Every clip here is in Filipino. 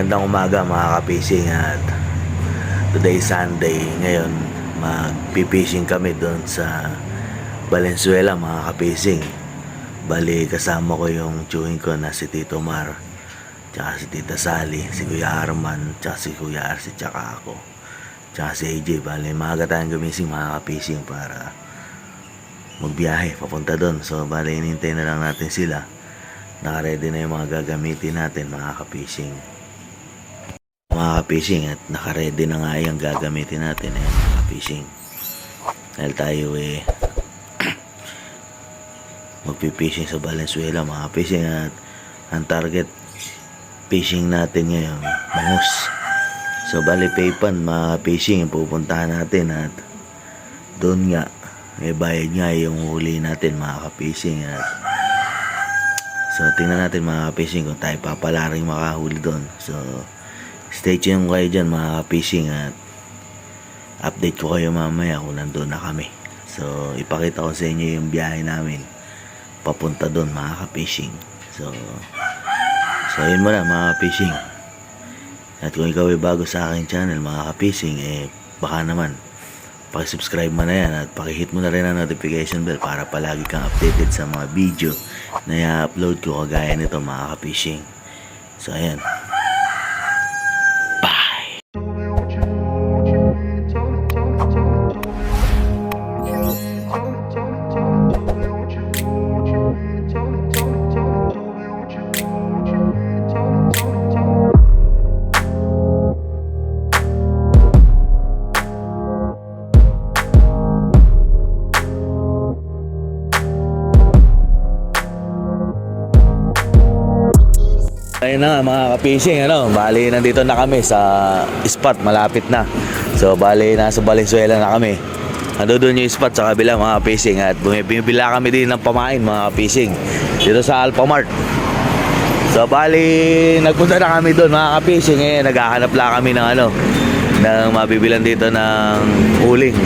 Magandang umaga mga kapising at today Sunday. Ngayon magpipishing kami doon sa Valenzuela mga kapising. Bali kasama ko yung chewing ko na si Tito Mar, tsaka si Tita Sally, si Kuya Arman, tsaka si Kuya Arsi, tsaka ako. Tsaka si AJ. Bali maaga tayong gumising mga kapising para magbiyahe papunta doon. So bali inintay na lang natin sila. Naka-ready na yung mga gagamitin natin mga kapising mga ka-fishing at naka-ready na nga yung gagamitin natin eh, mga ka-fishing. Dahil tayo eh magpipishing sa Valenzuela mga ka-fishing at ang target fishing natin ngayon bangus. So bali paypan mga ka-fishing yung pupuntahan natin at doon nga may bayad nga yung huli natin mga ka-fishing at so tingnan natin mga ka-fishing kung tayo papalaring makahuli doon. So Stay tuned kayo dyan mga fishing at update ko kayo mamaya kung nandun na kami. So, ipakita ko sa inyo yung biyahe namin papunta doon mga ka-fishing. So, so yun muna mga fishing. At kung ikaw ay bago sa aking channel mga ka-fishing, eh baka naman pakisubscribe mo na yan at pakihit mo na rin ang notification bell para palagi kang updated sa mga video na i-upload ko kagaya nito mga ka-fishing. So, ayan. Ayun na mga ka-fishing, ano, bali nandito na kami sa spot, malapit na. So bali nasa Valenzuela na kami. Ando yung spot sa kabila mga ka-fishing at bumibila kami din ng pamain mga ka-fishing dito sa Alphamart. So bali nagpunta na kami doon mga ka-fishing eh naghahanap lang kami ng ano ng mabibilan dito ng uling.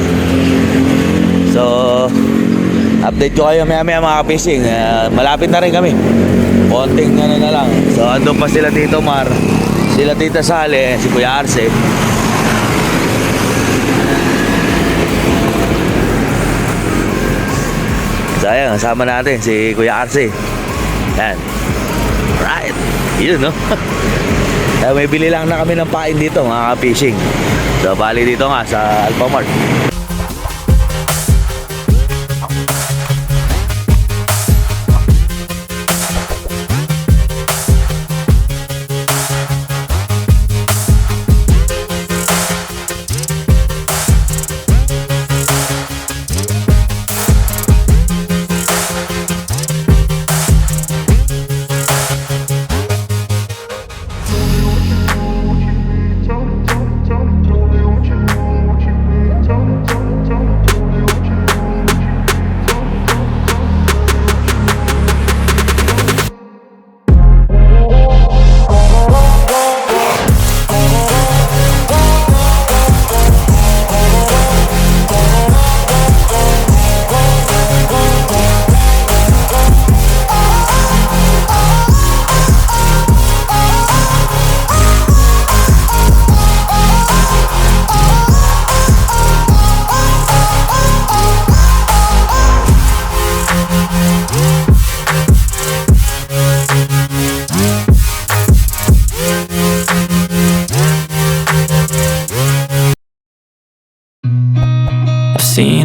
So update ko kayo maya maya mga ka-fishing. Ah, malapit na rin kami konting ano na lang. So andun pa sila Tito Mar, sila Tita Sale, si Kuya Arce. So ayan, kasama natin si Kuya Arce. Yan. Right. Yun no. May bili lang na kami ng pain dito mga fishing. So bali dito nga sa Alphamart.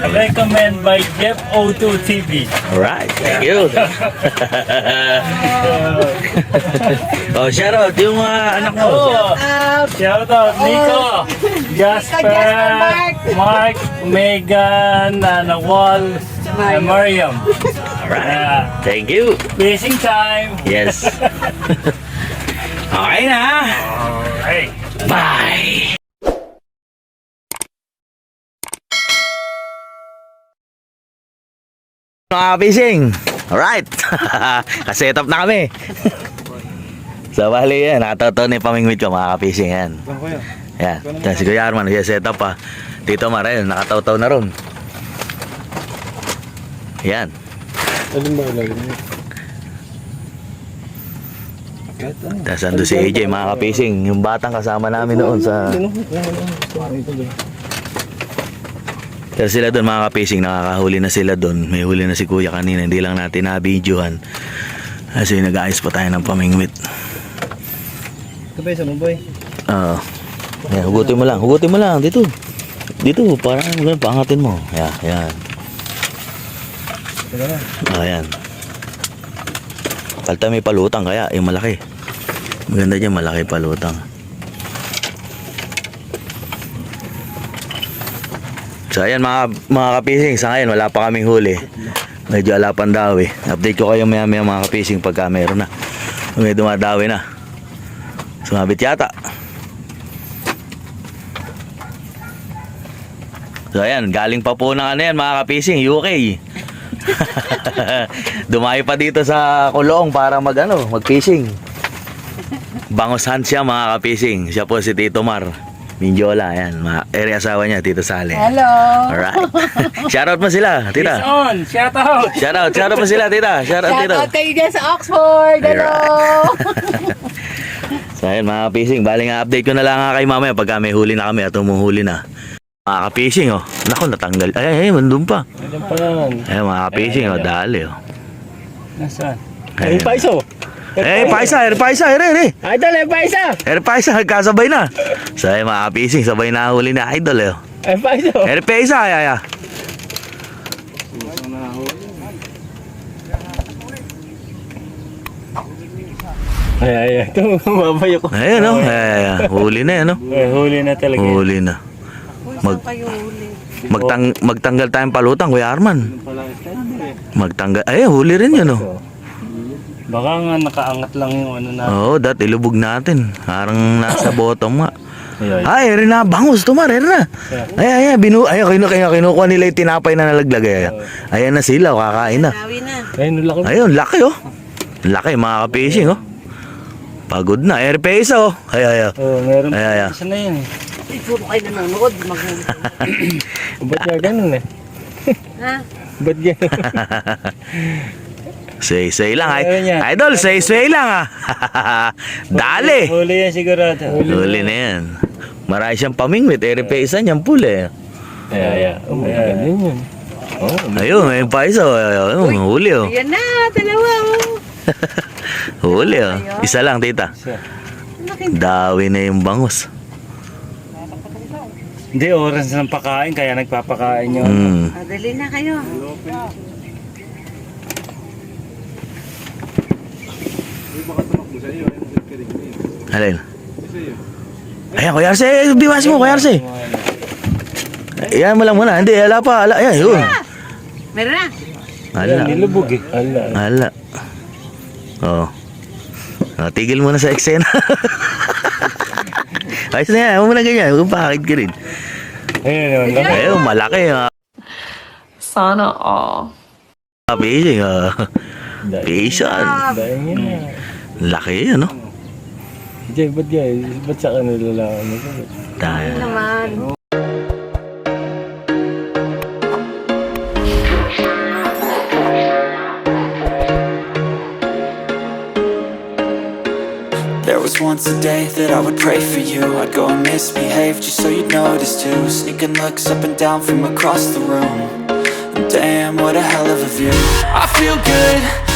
Recommend by Jeff O2 TV. Alright, thank you. oh, shout out yung mga anak mo. Oh, shout out Nico, Jasper, Mark, Megan, uh, Wall, and Mariam. Alright, thank you. Fishing time. Yes. okay na. Alright. Bye. Mga fishing. Alright. Kaset up na kami. so bali yan, nakatoto ni pamingwit ko mga fishing yan. Yan. Yan si Kuya Arman, siya set up pa. Tito Marel, nakataw na ron. Yan. Alin ba ilalim ano. Tapos ando si AJ mga kapising, yung batang kasama namin noon sa... Ano? Ano? Ano? Ito ba? Pero sila doon mga kapising, nakakahuli na sila doon. May huli na si kuya kanina, hindi lang natin na-videohan. Kasi nag-ayos pa tayo ng pamingwit. Ito ba isa mo boy? Oo. yan, hugutin mo lang, hugutin mo lang, dito. Dito, parang ganun, pangatin mo. Yan, yan. Na. Ayan. Palta may palutang kaya, yung malaki. Maganda dyan, malaki palutang. So ayan mga, mga kapising, sa ngayon wala pa kaming huli. Medyo alapan daw eh. Update ko kayo maya maya mga kapising pagka meron na. May dumadawi na. Sumabit yata. So ayan, galing pa po ng ano yan mga kapising, UK. Dumayo pa dito sa kulong para mag ano, mag-fishing. Bangos siya mga ka-fishing. Siya po si Tito Mar. Minjola, yan. Mga area asawa niya, Tito Sale. Hello. Alright. Shoutout mo sila, tita. on! Shout out! Shoutout, shoutout mo sila, tita. Shoutout, Shout tito. out kayo dyan sa Oxford. Hello. So ayun mga ka-fishing, bali nga update ko na lang nga kay mamaya pagka may huli na kami at umuhuli na. Mga ka-fishing, oh. Naku, natanggal. Ay, ay, mandun pa. Ayan pa yan. Ay, mga ka-fishing, oh, dali, oh. Nasaan? Ay, Ayun. pa iso. Eh, paisa, eh, paisa, eh, eh, eh. Idol, ay pa isa. Eh, paisa, kasabay na. So ayun mga ka-fishing, sabay na huli na idol, eh. oh. Ay pa iso. Eh, paisa, ay, ay, ay. Ay, ay, ay. Ito, mabayo ko. Ayun, no? Ay, ay, ay. Huli na, yan, no? Eh, huli na talaga. Huli na. Mag, magtang, magtanggal tayong palutang, Kuya Arman. Magtanggal. Ay, huli rin yun, no? Baka nga nakaangat lang yung ano na. Oo, oh, dat, ilubog natin. Parang nasa bottom nga. Ay, Ay, rin na, bangus, tumar, rin na. Ay, ay, ay, binu, ay, kinu, kinu, kinukuha nila yung tinapay na nalaglag. Ay, ayan na sila, oh, kakain na. Ayun, laki. Ayun, laki, oh. Laki, mga ka-fishing, oh. Pagod na, airpace, oh. Ay, ay, ay. Oh, meron Ay, ay, ay. Isa na yun eh. Ay, puro kayo nanonood. Mag Ba't nga ganun eh? ha? Ba't ganun? Say, say lang, ay. Ayun. Idol, say, say lang, ah. Dali. Huli yan sigurado. Huli na yan. Marami siyang pamingwit, airpace niyan, puli. Ay, ay, ay. Oh, ganun yun. Oh, Ayun, may pa isa, oh. Ayun, huli, oh. Ayan na, dalawa. oh. Huli, oh. Isa lang, tita. Dawi na yung bangus. Hindi, oras ng pakain, kaya nagpapakain yun. Ah, dali na kayo. Alin? Ayan, Kuya Arce, biwas mo, Kuya Arce. Ayan mo lang muna. Hindi, ala pa. Ala, ayan, yun. Meron na. Ala. Nilubog eh. ala. Ala. Oo. Oh. tigil muna sa eksena. Ayos na yan. Huwag mo na ganyan. Huwag pakit ka rin. Ayun, yun. Ayun, malaki. ah. Sana all. Ah. Patient. Dahil yun na. Laki yan, no? Jay, ba't yan? Ba't sa kanila lang? Dahil. Naman. There was once a day that I would pray for you I'd go and misbehave just so you'd notice too Sneaking looks up and down from across the room And Damn, what a hell of a view I feel good,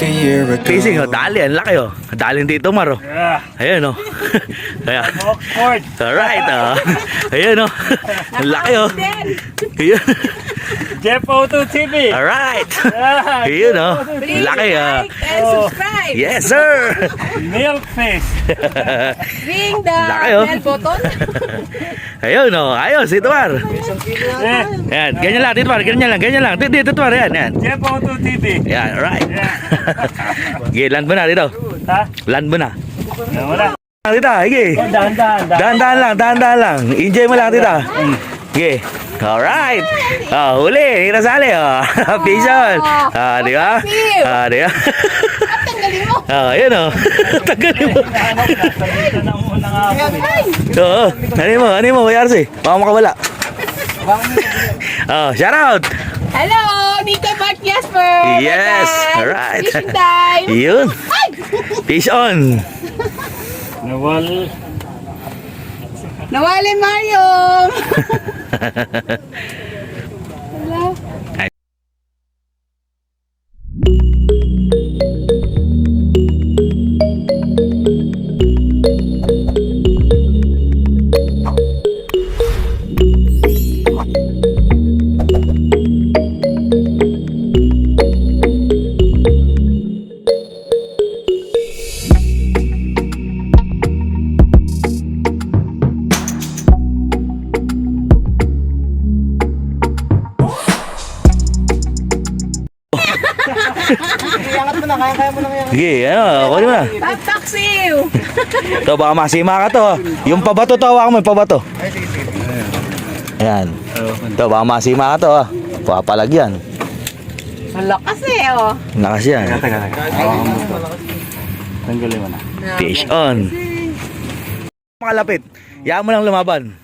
Back a year ago. Fishing, oh, dali, ang laki oh. Daling dito, Maro. Yeah. Ayan oh. Ayan. Oxford. Alright, oh. Ayan oh. Ang laki oh. Ayan. Jeff Auto TV. Alright. Yeah. Oh. Ang laki ah. Like and Oh. subscribe. Yes, sir. Milk face. Ring the Laki, oh. bell button. Ayun oh. Ayos, ito Mar. Yeah. Yan, ganyan lang, dito Mar. Ganyan lang, ganyan lang. Dito, dito Mar. Yan, yan. Jeff Auto TV. Yan, alright. Yeah. Okay, land mo na dito. Ha? Land mo na. Wala. Dito, sige. Dahan, dahan, dahan. Dahan-dahan lang, dahan-dahan lang. Enjoy mo lang tita. Okay. Alright. Ah, huli. Hindi nasali. Oh. Pison. Ah, di ba? Ah, di ba? Tanggalin mo. Ah, yun oh. Tanggalin mo. Oo. Ano mo? Ano mo, Kuya Arce? Baka makawala. Oh, shout out. Hello, Nika Bart Jasper. Yes, alright. Fishing time. Yun. Fish on. Nawal. Nawali Mario. Hello. Ito, baka masima ka to. ah. Yung pabato to, hawakan mo yung pabato. Ayan. Ito, baka masima ka to. ah. Papalagyan. Malakas eh, oh. Nakas yan. Tanggalin mo na. Fish on. Makalapit. Yaan mo lang lumaban.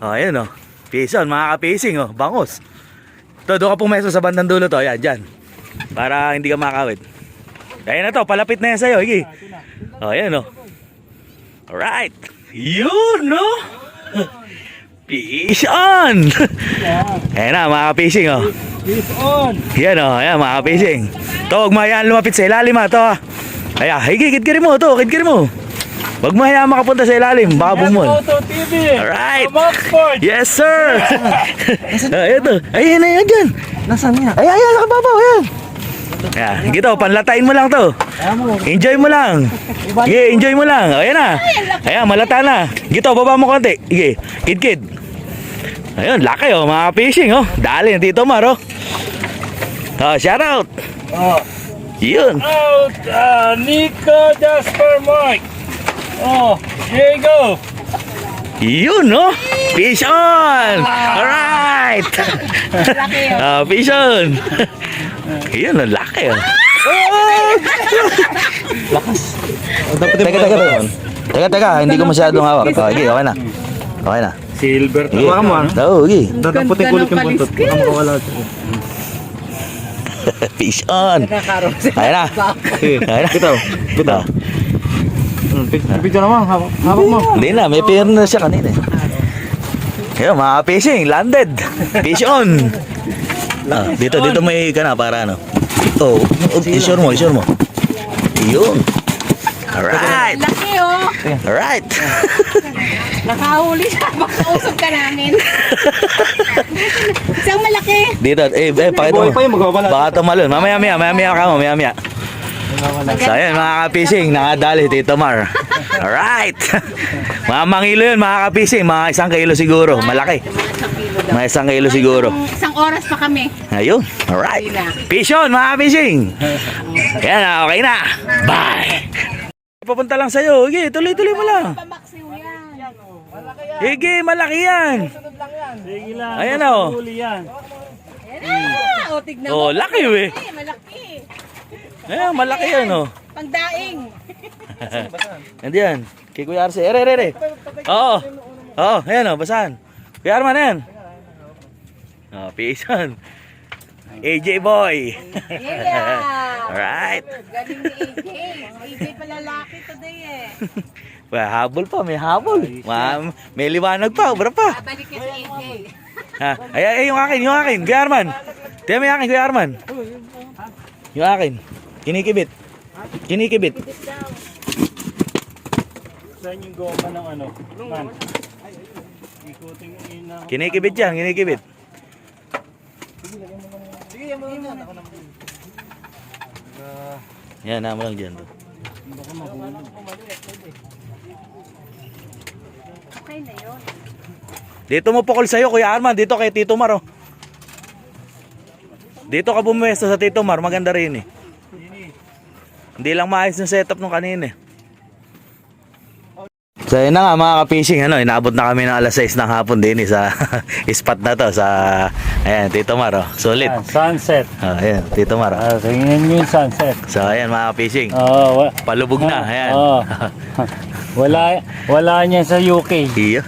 Oh, ayan oh. Fish on, mga ka-pacing oh. Bangos. Ito, doon ka pumeso sa bandang dulo to. Ayan, dyan. Para hindi ka makawit. Ayan na to, palapit na yan sa'yo. Higi. Oh, ayan oh. Alright. Yun, no? Fish on! ayan na, mga ka-pacing oh. Fish on! Yan o, ayan mga kapising. To, huwag mo hayaan lumapit sa ilalim ha, to ha. Ayan, higi, kidkirin mo, to, kidkirin mo. Huwag mo hayaan makapunta sa ilalim, baka bumol. Auto TV! Alright. Yes, sir! ayan to, ayan, ayan, dyan. Nasaan niya? Ayan, ayan, nakababaw, ayan. Ayan, higi to, panlatain mo lang to. Enjoy mo lang. Sige, enjoy mo lang. Ayan na. Ayan, malata na. Higi to, baba mo konti. Sige, kid, kid. Ayun, laki oh, mga fishing oh. Dali, dito Mar oh. Oh, shout out. Oh. Yun. Out! Uh, Nico Jasper Mike! Oh, here you go! Yun, no? Fish on! Alright! Laki, oh. Ah, fish on! Yun, ang laki, oh. Dapat Teka, teka, teka. Teka, teka, hindi ko masyadong hawak. Oh, okay, okay na. Okay na. Silver Sige. mo, ah. Oo, okay. Dadaputin ko ulit yung buntot. Baka makawala. Fish on! Ayan na. Ayan na. Ito. Ito. Video naman, hawak mo. Hindi na, may pair na siya kanina. eh. Ayun, mga fishing, landed. Fish on. Ah, dito, dito may ka na para ano. Oh, oh isure mo, isure mo. Yun. Alright. Laki, oh. Alright. Nakahuli siya. Makausap ka namin. Isang malaki. Dito, eh, eh, pakita mo. Buhay pa yun, magwawala. Baka tumalon. Mamaya, maya, mamaya, maya ka mo, maya, maya. So, ayan, mga ka-fishing, nakadali, Tito Mar. Alright. mga mangilo yun, mga ka-fishing, mga isang kilo siguro. Malaki. Mga isang kilo siguro. Isang oras pa kami. Ayun. Alright. Fish on, mga fishing. Yan na, okay na. Bye. Papunta lang sa'yo. Sige, tuloy-tuloy mo lang. Pamaksiw yan. Sige, malaki yan. Sige lang. Ayan na, oh. Huli yan. Ah, o, tignan Oh, mo. laki, we. Malaki, malaki. Ayan, malaki yan, oh. Pangdaing. Nandiyan. Kay Kuya Arce. Ere, ere, ere. Oo. Oo, ayan, oh, basahan. Kuya Arman, ayan. Oh, fish on. AJ boy. Yeah. Alright. Galing ni AJ. AJ pala laki today eh. Well, habol pa, may habol. Ma may liwanag pa, obra pa. Babalik ka sa AJ. Ha? Ay, ay, yung akin, yung akin, Kuya Arman. Tiyan mo yung akin, Kuya Arman. Yung akin. Kinikibit. Kinikibit. Saan yung goma ng ano? Man. Kinikibit yan, kinikibit. Yan, naman lang dyan. Okay na yun. Dito mo pukol sa'yo, Kuya Arman. Dito kay Tito Mar, oh. Dito ka bumuwesto sa Tito Mar. Maganda rin, eh. Hindi lang maayos yung setup nung kanina, eh. So yun na nga mga ka-fishing, ano, inabot na kami ng alas 6 ng hapon din eh, sa spot na to sa ayan, Tito Mar, oh. Sulit. Ah, sunset. Ah, ayan, Tito Mar. oh. Ah, tingnan nyo yung sunset. So ayan mga ka-fishing. Oh, wa- Palubog na, ayan. Oh. wala wala niya sa UK. Iyo.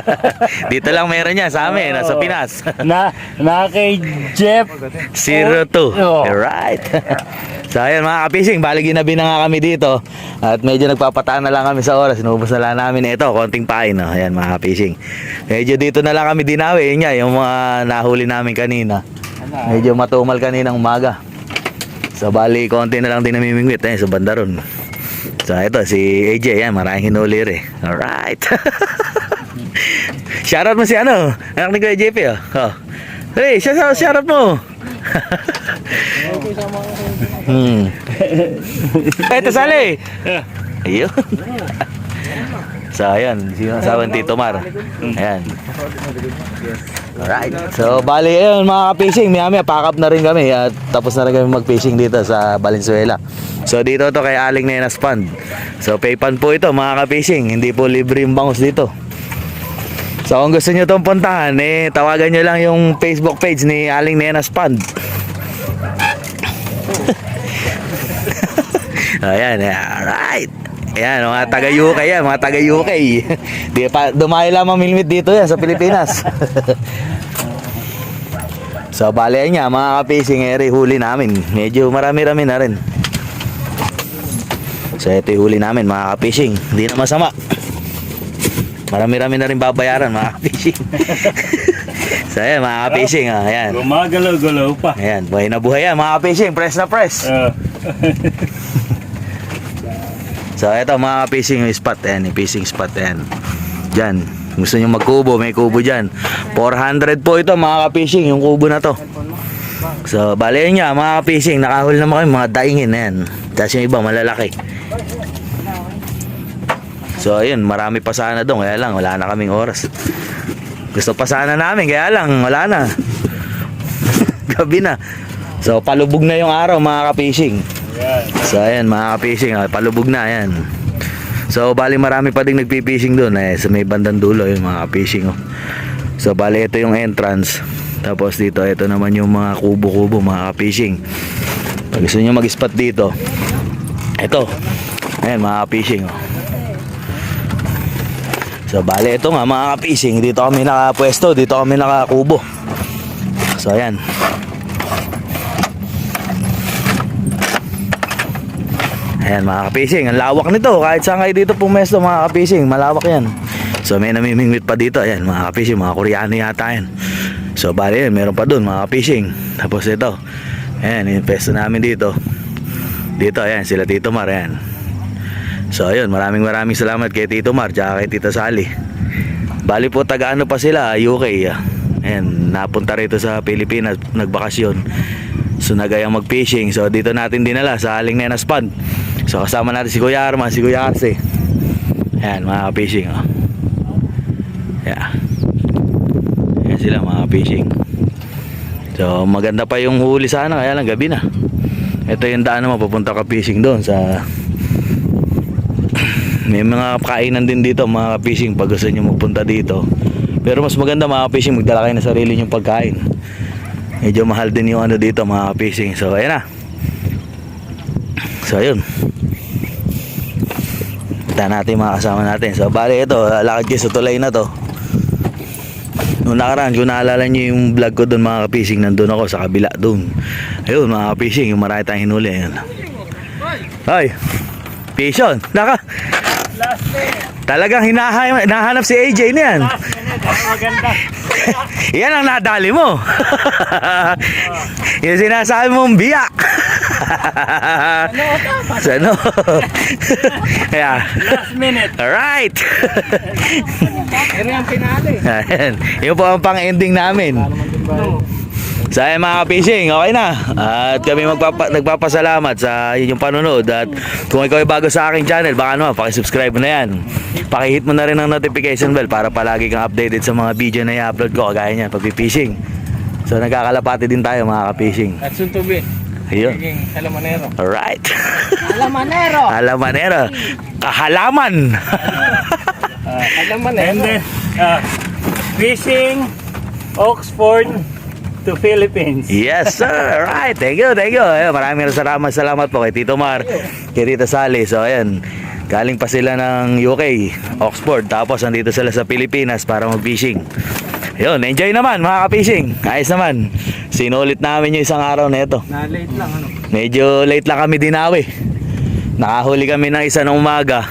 Dito lang meron yan sa amin, nasa Pinas. na na kay Jeff Zero two. Oh. Alright. so ayan mga ka-fishing, bali ginabi na nga kami dito. At medyo nagpapataan na lang kami sa oras. Inubos na lang namin ito, konting pain. No? Ayan, mga fishing. Medyo dito na lang kami dinawi. Yun nga, yung mga nahuli namin kanina. Medyo matumal kaninang umaga. So, bali, konti na lang din namimingwit. Ayan, sa banda ron. So, ito, si AJ. Ayan, maraming hinuli rin. Alright. shoutout mo si ano? Anak ni Kuya JP, oh. oh. Hey, shoutout, shoutout mo. hmm. Ito, Sally. Ayun. So, ayan. Sino ni Tito Mar? Ayan. Alright. So, bali, ayun mga ka-fishing. Maya maya, pack up na rin kami. At tapos na rin kami mag-fishing dito sa Valenzuela. So, dito to kay Aling Nenas Pond. So, paypan po ito mga ka-fishing. Hindi po libre yung bangus dito. So, kung gusto nyo itong puntahan, eh, tawagan nyo lang yung Facebook page ni Aling Nenas Pond. Ayan, alright. Ayan, mga taga UK yan, mga taga UK. Di pa, dumayo lamang milimit dito yan sa Pilipinas. so, bale niya, mga kapacing ere, huli namin. Medyo marami-rami na rin. So, ito yung huli namin, mga kapacing. Hindi na masama. Marami-rami na rin babayaran, mga kapacing. so, ayan, mga kapacing, ah, ayan. Gumagalaw-galaw pa. Ayan, buhay na buhay yan, mga kapacing. Press na press. Ah, So ito mga fishing spot yan, yung fishing spot yan. Diyan, gusto nyo magkubo, may kubo dyan. 400 po ito mga fishing yung kubo na to. So bali yun mga fishing nakahuli naman kami mga daingin na yan. Tapos yung iba malalaki. So ayun, marami pa sana doon, kaya lang wala na kaming oras. Gusto pa sana namin, kaya lang wala na. Gabi na. So palubog na yung araw mga ka-fishing. So ayan mga ka-fishing, ah, palubog na ayan. So bali marami pa ding nagpi-fishing doon eh, sa may bandang dulo yung mga ka-fishing oh. So bali ito yung entrance. Tapos dito ito naman yung mga kubo-kubo mga ka-fishing. Pag gusto niyo mag-spot dito, ito. Ayan mga ka-fishing oh. So bali ito nga mga ka-fishing, dito kami nakapwesto, dito kami nakakubo. So ayan. Ayan mga kapising, ang lawak nito. Kahit saan kayo dito pumesto mga kapising, malawak yan. So may namimingwit pa dito. Ayan mga kapising, mga Koreano yata yan. So bali yan, meron pa dun mga kapising. Tapos ito, ayan, yung pesto namin dito. Dito, ayan, sila Tito Mar, ayan. So ayun, maraming maraming salamat kay Tito Mar, tsaka kay Tita Sally. Bali po taga ano pa sila, UK. Ayan, napunta rito sa Pilipinas, nagbakasyon. So nagayang mag-fishing. So dito natin dinala sa Aling Nenas Pond. So kasama natin si Kuya Arman, si Kuya Arce. Ayan, mga fishing. Oh. Yeah. Ayan sila mga fishing. So maganda pa yung huli sana, kaya lang gabi na. Ito yung daan naman papunta ka fishing doon sa may mga kainan din dito mga fishing pag gusto nyo magpunta dito. Pero mas maganda mga fishing magdala kayo ng sarili nyong pagkain. Medyo mahal din yung ano dito mga fishing. So ayan na. So ayun. Kita natin mga kasama natin. So bali ito, lakad kayo sa tulay na to. Noong nakaraan, kung naalala nyo yung vlog ko doon mga fishing, nandun ako sa kabila doon. Ayun mga fishing, yung marami tayong hinuli. Ayun. Hoy, fishon, naka. Talagang hinahanap si AJ na yan. Maganda. Yan ang nadali mo. yung sinasabi mong biyak. Sa ano? yeah. Last minute. Alright. Ano yung pinali? Ayan. Yun po ang pang-ending namin. So ayan mga fishing, okay na. At kami magpapa, nagpapasalamat sa inyong panonood. At kung ikaw ay bago sa aking channel, baka naman, pakisubscribe mo na yan. Pakihit mo na rin ang notification bell para palagi kang updated sa mga video na i-upload ko. Kagaya niyan, pag-fishing. So nagkakalapati din tayo mga ka-fishing. At soon to be. Ayun. Magiging Salamanero. Alright. Alamanero. Alamanero. Kahalaman. Salamanero. And then, ah, fishing Oxford to Philippines. Yes, sir. Alright. Thank you, thank you. Ayun, maraming salamat, salamat po kay Tito Mar, kay Tita Sally. So, ayan. Galing pa sila ng UK, Oxford. Tapos, andito sila sa Pilipinas para mag-fishing. Ayun, enjoy naman mga ka-fishing. Ayos naman. Sinulit namin yung isang araw na ito. Na late lang ano. Medyo late lang kami dinawi. Nakahuli kami ng isa ng umaga.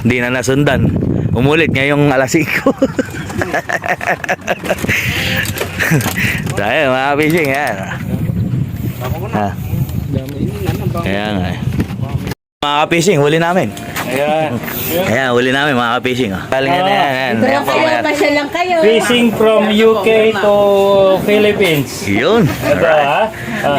Hindi na nasundan. Umulit ngayong alas 5. so, ayun, mga fishing, yan. Ha. Kaya nga. Mga fishing, huli namin. Ayan. Ayan, huli namin mga fishing. Oh. Galing yan, yan, yan. Pero Ayan kayo, yan. pasya lang kayo. Fishing from UK to Philippines. Yun. Ito ha. Ah,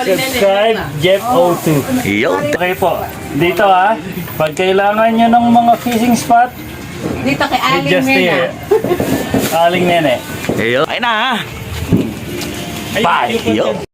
subscribe Jeff O2. Yun. Okay po. Dito ha. Pag kailangan nyo ng mga fishing spot, Dito kay Aling just Mena. here. Aling nene. Yun. Ay na ha. Bye. Yun.